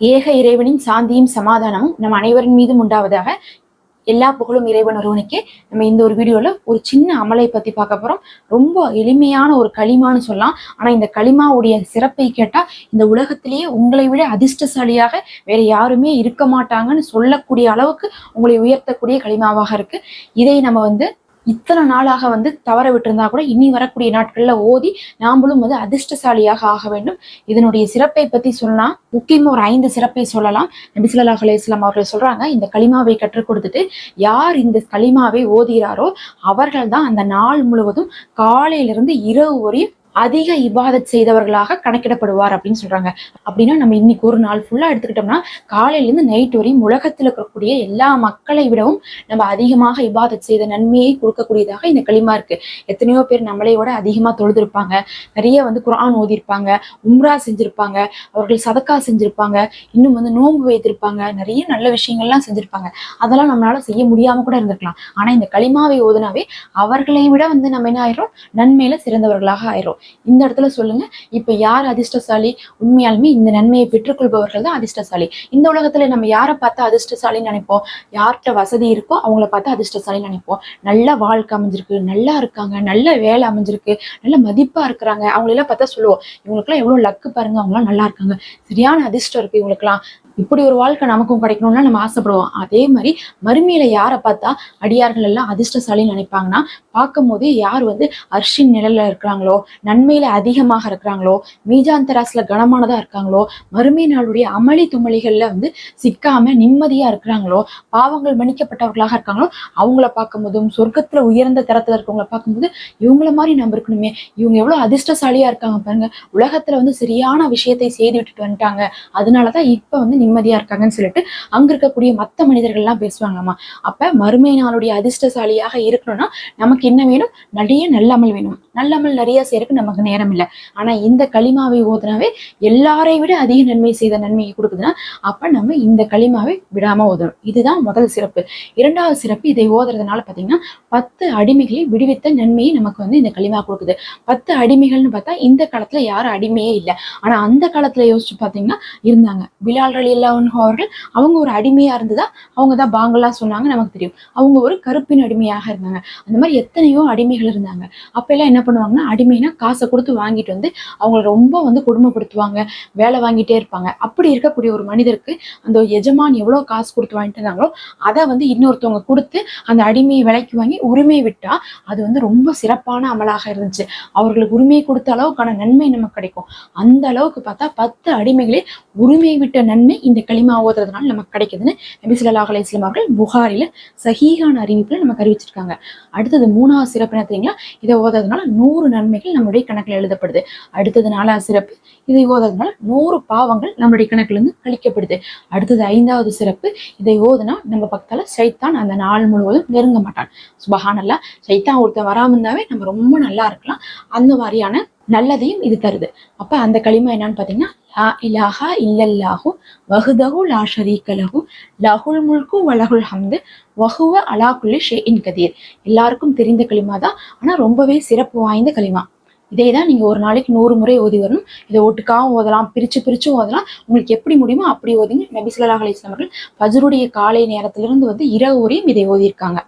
ஏக இறைவனின் சாந்தியும் சமாதானமும் நம் அனைவரின் மீதும் உண்டாவதாக எல்லா புகழும் இறைவன் ஒருவனுக்கே. நம்ம இந்த ஒரு வீடியோவில் ஒரு சின்ன அமலை பற்றி பார்க்க போகிறோம் ரொம்ப எளிமையான ஒரு களிமான்னு சொல்லலாம். ஆனால் இந்த களிமாவுடைய சிறப்பை கேட்டால் இந்த உலகத்திலேயே உங்களை விட அதிர்ஷ்டசாலியாக வேற யாருமே இருக்க மாட்டாங்கன்னு சொல்லக்கூடிய அளவுக்கு உங்களை உயர்த்தக்கூடிய களிமாவாக இருக்குது இதை நம்ம வந்து இத்தனை நாளாக வந்து தவற விட்டிருந்தா கூட இனி வரக்கூடிய நாட்களில் ஓதி நாமளும் வந்து அதிர்ஷ்டசாலியாக ஆக வேண்டும். இதனுடைய சிறப்பை பற்றி சொல்லலாம். முக்கியமாக ஒரு ஐந்து சிறப்பை சொல்லலாம். நபிசுல்லா அலையம் அவர்கள் சொல்கிறாங்க இந்த களிமாவை கற்றுக் கொடுத்துட்டு யார் இந்த களிமாவை ஓதுகிறாரோ அவர்கள் தான் அந்த நாள் முழுவதும் காலையிலிருந்து இரவு வரையும் அதிக இபாதத் செய்தவர்களாக கணக்கிடப்படுவார் அப்படின்னு சொல்றாங்க. அப்படின்னா நம்ம இன்னைக்கு ஒரு நாள் ஃபுல்லா எடுத்துக்கிட்டோம்னா காலையிலேருந்து நைட் வரையும் உலகத்தில் இருக்கக்கூடிய எல்லா மக்களை விடவும் நம்ம அதிகமாக இபாதத் செய்த நன்மையை கொடுக்கக்கூடியதாக இந்த களிமா இருக்கு. எத்தனையோ பேர் நம்மளை விட அதிகமா தொழுதிருப்பாங்க. நிறைய வந்து குரான் ஓதிருப்பாங்க உம்ரா செஞ்சிருப்பாங்க அவர்கள் சதக்கா செஞ்சிருப்பாங்க இன்னும் வந்து நோன்பு வைத்திருப்பாங்க நிறைய நல்ல விஷயங்கள்லாம் செஞ்சிருப்பாங்க. அதெல்லாம் நம்மளால செய்ய முடியாம கூட இருந்திருக்கலாம். ஆனா இந்த களிமாவை ஓதுனாவே அவர்களை விட வந்து நம்ம என்ன ஆயிரும் நன்மையில சிறந்தவர்களாக ஆயிரும் இந்த இடத்துல சொல்லுங்க. இப்ப யார் அதிர்ஷ்டசாலி? உண்மையாலுமே இந்த நன்மையை பெற்றுக்கொள்பவர்கள் தான் அதிர்ஷ்டசாலி. இந்த உலகத்துல நம்ம யாரை பார்த்தா அதிர்ஷ்டசாலின்னு நினைப்போம்? யார்கிட்ட வசதி இருக்கோ அவங்கள பார்த்தா அதிர்ஷ்டசாலின்னு நினைப்போம். நல்ல வாழ்க்கை அமைஞ்சிருக்கு நல்லா இருக்காங்க நல்ல வேலை அமைஞ்சிருக்கு நல்ல மதிப்பா இருக்கிறாங்க. அவங்களெல்லாம் பார்த்தா சொல்லுவோம் இவங்களுக்குலாம் எவ்வளவு லக்கு பாருங்க அவங்களாம் நல்லா இருக்காங்க. சரியான அதிர்ஷ்டம் இருக்கு இவங்களுக்குலாம் இப்படி ஒரு வாழ்க்கை நமக்கும் கிடைக்கணும்னா நம்ம ஆசைப்படுவோம். அதே மாதிரி மறுமையில யாரை பார்த்தா அடியார்கள் எல்லாம் அதிர்ஷ்டசாலின்னு நினைப்பாங்கன்னா பார்க்கும் போது யார் வந்து அர்ஷின் நிழல்ல இருக்கிறாங்களோ நன்மையில அதிகமாக இருக்கிறாங்களோ மீஜாந்தராசுல கனமானதா இருக்காங்களோ மறுமை நாளுடைய அமளி துமளிகள்ல வந்து சிக்காம நிம்மதியா இருக்கிறாங்களோ பாவங்கள் மன்னிக்கப்பட்டவர்களாக இருக்காங்களோ அவங்கள பார்க்கும்போதும் சொர்க்கத்துல உயர்ந்த தரத்துல இருக்கவங்கள பார்க்கும்போது இவங்கள மாதிரி நம்ம இருக்கணுமே. இவங்க எவ்வளவு அதிர்ஷ்டசாலியா இருக்காங்க பாருங்க. உலகத்துல வந்து சரியான விஷயத்தை செய்து விட்டுட்டு வந்துட்டாங்க. அதனாலதான் இப்ப வந்து நிம்மதியா இருக்காங்கன்னு சொல்லிட்டு அங்க இருக்கக்கூடிய மத்த மனிதர்கள்லாம் பேசுவாங்கம்மா. அப்ப மறுமை நாளுடைய அதிர்ஷ்டசாலியாக இருக்கணும்னா நமக்கு என்ன வேணும்? நிறைய நல்லமல் வேணும். நல்லமல் நிறைய செய்யறதுக்கு நமக்கு நேரம் இல்லை. ஆனா இந்த களிமாவை ஓதுனாவே எல்லாரை விட அதிக நன்மை செய்த நன்மையை கொடுக்குதுன்னா அப்ப நம்ம இந்த களிமாவை விடாம ஓதணும். இதுதான் முதல் சிறப்பு. இரண்டாவது சிறப்பு இதை ஓதுறதுனால பாத்தீங்கன்னா பத்து அடிமைகளை விடுவித்த நன்மையை நமக்கு வந்து இந்த களிமா கொடுக்குது. பத்து அடிமைகள்னு பார்த்தா இந்த காலத்துல யாரும் அடிமையே இல்லை. ஆனா அந்த காலத்துல யோசிச்சு பாத்தீங்கன்னா இருந்தாங்க. பிலால் அலி அவர்கள் அவங்க ஒரு அடிமையாக இருந்ததா? அவங்க தான் பாங்கெல்லாம் சொன்னாங்க நமக்கு தெரியும். அவங்க ஒரு கருப்பின் அடிமையாக இருந்தாங்க. அந்த மாதிரி எத்தனையோ அடிமைகள் இருந்தாங்க. அப்போல்லாம் என்ன பண்ணுவாங்கன்னா அடிமைனா காசை கொடுத்து வாங்கிட்டு வந்து அவங்கள ரொம்ப வந்து கொடுமைப்படுத்துவாங்க வேலை வாங்கிட்டே இருப்பாங்க. அப்படி இருக்கக்கூடிய ஒரு மனிதருக்கு அந்த எஜமான் எவ்வளோ காசு கொடுத்து வாங்கிட்டு இருந்தாங்களோ அதை வந்து இன்னொருத்தவங்க கொடுத்து அந்த அடிமையை விலைக்கு வாங்கி உரிமையை விட்டா அது வந்து ரொம்ப சிறப்பான அமலாக இருந்துச்சு. அவர்களுக்கு உரிமையை கொடுத்த அளவுக்கான நன்மை நமக்கு கிடைக்கும். அந்த அளவுக்கு பார்த்தா பத்து அடிமைகளே உரிமை விட்ட நன்மை இந்த களிமா ஓதுறதுனால நமக்கு கிடைக்குதுன்னு நபி ஸல்லல்லாஹு அலைஹி வஸல்லம் அவர்கள் புகாரில சஹீகான அறிவிப்புல நமக்கு அறிவிச்சிருக்காங்க. அடுத்தது மூணாவது சிறப்பு என்ன தெரியுங்களா? இதை ஓதுறதுனால நூறு நன்மைகள் நம்மளுடைய கணக்கில் எழுதப்படுது. அடுத்தது நாலாவது சிறப்பு இதை ஓதுறதுனால நூறு பாவங்கள் நம்மளுடைய கணக்குல இருந்து கழிக்கப்படுது அடுத்தது ஐந்தாவது சிறப்பு இதை ஓதுனா நம்ம பக்கத்தில் சைத்தான் அந்த நாள் முழுவதும் நெருங்க மாட்டான். சுபஹானல்லா சைத்தான் ஒருத்தன் வராமல் இருந்தாவே நம்ம ரொம்ப நல்லா இருக்கலாம். அந்த மாதிரியான நல்லதையும் இது தருது. அப்ப அந்த களிமா என்னன்னு பாத்தீங்கன்னா லா இலாஹா இல்லல்லாஹு வஹுதஹு லா ஷரீக்க லஹு லஹுல் முல்கு வலகுல் ஹம்து வஹுவ அலா ஷே இன் கதீர். எல்லாருக்கும் தெரிந்த களிமா தான் ஆனா ரொம்பவே சிறப்பு வாய்ந்த களிமா. இதே தான் நீங்கள் ஒரு நாளைக்கு நூறு முறை ஓதி வரணும். இதை ஒட்டுக்காகவும் ஓதலாம் பிரித்து பிரித்து ஓதலாம். உங்களுக்கு எப்படி முடியுமோ அப்படி ஓதுங்க. நபி ஸல்லல்லாஹு அலைஹி அவர்கள் காலை நேரத்திலிருந்து வந்து இரவு வரையும் இதை ஓதியிருக்காங்க.